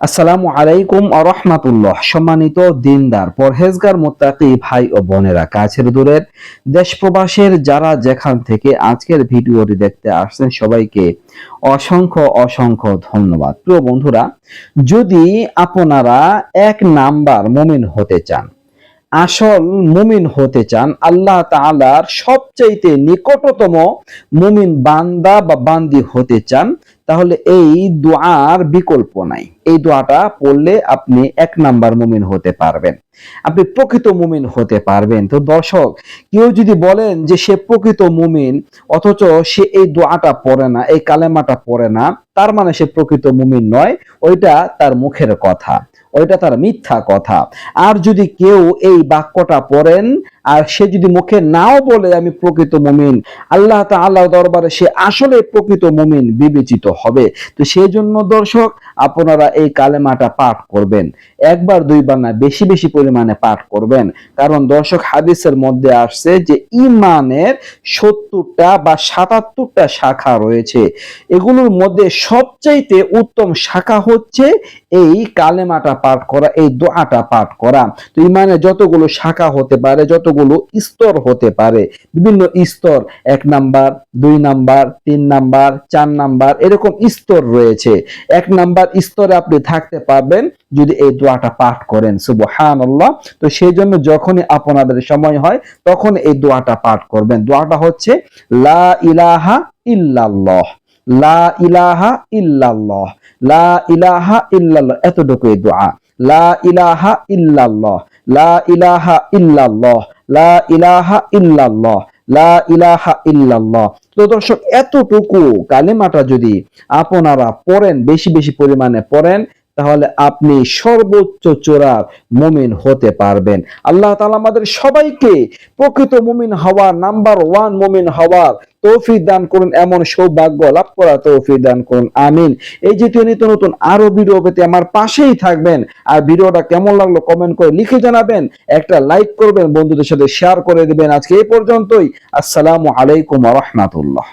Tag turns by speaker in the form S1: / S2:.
S1: আসসালামু আলাইকুম আরহামাতুল্লাহ সম্মানিত দিনদার, পরহেজগার, মোত্তাকি ভাই ও বোনেরা, কাছের দূরের দেশ প্রবাসের যারা যেখান থেকে আজকের ভিডিওটি দেখতে আসছেন, সবাইকে অসংখ্য অসংখ্য ধন্যবাদ। প্রিয় বন্ধুরা, যদি আপনারা এক নাম্বার মুমিন হতে চান, আসল মুমিন হতে চান, আল্লাহ তাআলার সবচাইতে নিকটতম মুমিন বান্দা বা বান্দি হতে চান তাহলে এই দোয়ার বিকল্প নাই। এই দোয়াটা পড়লে আপনি এক নাম্বার মুমিন হতে পারবেন। আপনি প্রকৃত মুমিন হতে পারবেন। তো দর্শক, কেউ যদি বলেন যে সে প্রকৃত মুমিন, অথচ সে এই দোয়াটা পড়ে না, এই কালেমাটা পড়ে না, তার মানে সে প্রকৃত মুমিন নয়, ওইটা তার মুখের কথা, ওইটা তার মিথ্যা কথা। আর যদি কেউ এই বাক্যটা পড়েন আর সে যদি মুখে নাও বলে আমি প্রকৃত মুমিন, আল্লাহ তাআলা দরবারে সে আসলে প্রকৃত মুমিন বিবেচিত হবে। তো সেই জন্য দর্শক, আপনারা এই কালেমাটা পাঠ করবেন। একবার দুইবার না, বেশি বেশি পরিমাণে পাঠ করবেন। কারণ দর্শক, হাদিসের মধ্যে আসছে যে ইমানের সত্তরটা বা সাতাত্তরটা শাখা রয়েছে। এগুলোর মধ্যে সবচাইতে উত্তম শাখা হচ্ছে এই কালেমাটা পাঠ করা, এই দোয়াটা পাঠ করা। তো ইমানে যতগুলো শাখা হতে পারে, যতগুলো স্তর হতে পারে। বিভিন্ন স্তর, এক নাম্বার, দুই নাম্বার, তিন নাম্বার, চার নাম্বার, এরকম স্তর রয়েছে। এক নাম্বার স্তরে আপনি থাকতে পারবেন যদি এই দোয়াটা পাঠ করেন শুভ সুবহানাল্লাহ। তো সেই জন্য যখনই আপনাদের সময় হয়, তখন এই দোয়াটা পাঠ করবেন। দোয়াটা হচ্ছে, লা ইলাহা ইল্লাল্লাহ, লা ইলাহা ইল্লাল্লাহ, লা ইলাহা ইল্লাল্লাহ এতটুকু এই দোয়া। লা ইলাহা ইল্লাল্লাহ লা ইলাহা ইল্লাল্লাহ, লা ইলাহা ইল্লাল্লাহ, লা ইলাহা ইল্লাল্লাহ। তো দর্শক, এতটুকু কালেমাটা যদি আপনারা পড়েন, বেশি বেশি পরিমাণে পড়েন তাহলে আপনি সর্বোচ্চ চোরার মুমিন হতে পারবেন। আল্লাহ তাআলা আমাদের সবাইকে প্রকৃত মুমিন হওয়ার নাম্বার ওয়ান মুমিন হওয়ার তৌফিক দান করুন, এমন সৌভাগ্য লাভ করা তৌফিক দান করুন, আমিন। এই জাতীয় নিত্য নতুন আরও ভিডিও পেতে আমার পাশেই থাকবেন, আর ভিডিওটা কেমন লাগল কমেন্ট করে লিখে জানাবেন, একটা লাইক করবেন, বন্ধুদের সাথে শেয়ার করে দিবেন। আজকে এই পর্যন্তই, আসসালামু আলাইকুম রহমাতুল্লাহ।